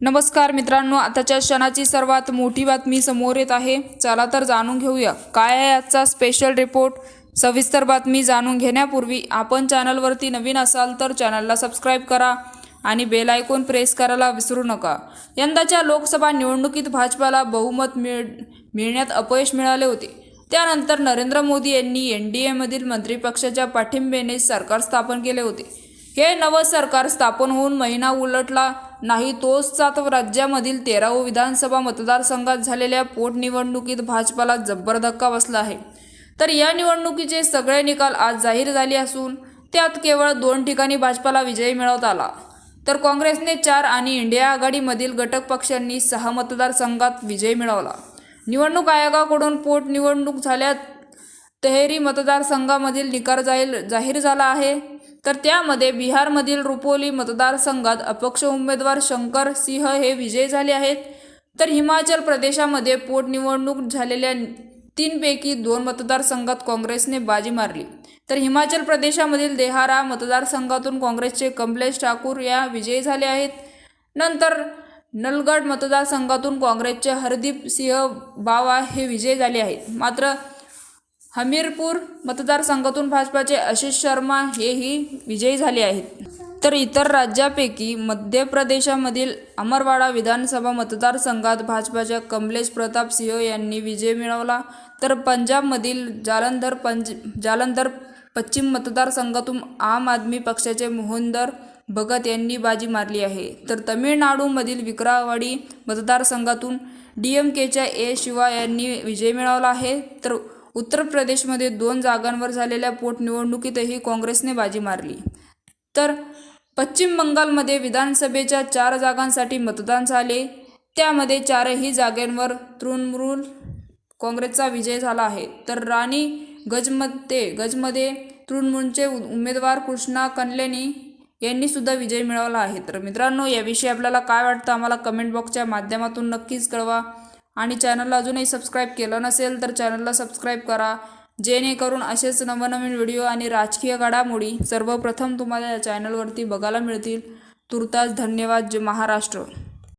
नमस्कार मित्रांनो आताच्या क्षणाची सर्वात मोठी बातमी समोर येत आहे. चला तर जाणून घेऊया. काय आहे आजचा स्पेशल रिपोर्ट सविस्तर बातमी जाणून घेण्यापूर्वी आपण चॅनलवरती नवीन असाल तर चॅनलला सबस्क्राईब करा आणि बेल आयकॉन प्रेस करायला विसरू नका. यंदाच्या लोकसभा निवडणुकीत भाजपाला बहुमत मिळ मिळण्यात अपयश मिळाले होते. त्यानंतर नरेंद्र मोदी यांनी एन डी एमधील मंत्रिपक्षाच्या पाठिंब्याने सरकार स्थापन केले होते. हे नवं सरकार स्थापन होऊन महिना उलटला नाही तोच सात राज्यामधील तेरा विधानसभा मतदारसंघात झालेल्या पोटनिवडणुकीत भाजपाला जब्बर धक्का बसला आहे. तर या निवडणुकीचे सगळे निकाल आज जाहीर झाले असून त्यात केवळ दोन ठिकाणी भाजपाला विजय मिळवता आला. तर काँग्रेसने चार आणि इंडिया आघाडीमधील घटक पक्षांनी सहा मतदारसंघात विजय मिळवला. निवडणूक आयोगाकडून पोटनिवडणूक झाल्या तहेरी मतदारसंघामधील निकाल जाहीर जाहीर झाला आहे. तर त्यामध्ये बिहारमधील रुपोली मतदारसंघात अपक्ष उमेदवार शंकर सिंह हे विजयी झाले आहेत. तर हिमाचल प्रदेशामध्ये पोटनिवडणूक झालेल्या तीनपैकी दोन मतदारसंघात काँग्रेसने बाजी मारली. तर हिमाचल प्रदेशामधील देहारा मतदारसंघातून काँग्रेसचे कमलेश ठाकूर या विजयी झाले आहेत. नंतर नलगड मतदारसंघातून काँग्रेसचे हरदीप सिंह बावा हे विजयी झाले आहेत. मात्र हमीरपूर मतदारसंघातून भाजपाचे आशिष शर्मा हेही विजयी झाले आहेत. तर इतर राज्यापैकी मध्य प्रदेशामधील अमरवाडा विधानसभा मतदारसंघात भाजपाच्या कमलेश प्रताप सिंह यांनी विजय मिळवला. तर पंजाबमधील जालंधर पंज जालंधर पश्चिम मतदारसंघातून आम आदमी पक्षाचे मोहनदर भगत यांनी बाजी मारली आहे. तर तमिळनाडूमधील विक्रावाडी मतदारसंघातून डी एम केच्या ए शिवा यांनी विजय मिळवला आहे. तर उत्तर प्रदेशमध्ये दोन जागांवर झालेल्या पोटनिवडणुकीतही काँग्रेसने बाजी मारली. तर पश्चिम बंगालमध्ये विधानसभेच्या चार जागांसाठी मतदान झाले. त्यामध्ये चारही जागांवर तृणमूल काँग्रेसचा विजय झाला आहे. तर राणी गजमध्ये गजमध्ये तृणमूलचे उमेदवार कृष्णा कनलेनी यांनी सुद्धा विजय मिळवला आहे. तर मित्रांनो याविषयी आपल्याला काय वाटतं? आम्हाला कमेंट बॉक्सच्या माध्यमातून नक्कीच कळवा. आणि चॅनलला अजूनही सबस्क्राईब केलं नसेल तर चॅनलला सबस्क्राईब करा. जेणेकरून असेच नवनवीन व्हिडिओ आणि राजकीय घडामोडी सर्वप्रथम तुम्हाला या चॅनलवरती बघायला मिळतील. तुर्तास धन्यवाद जे महाराष्ट्र.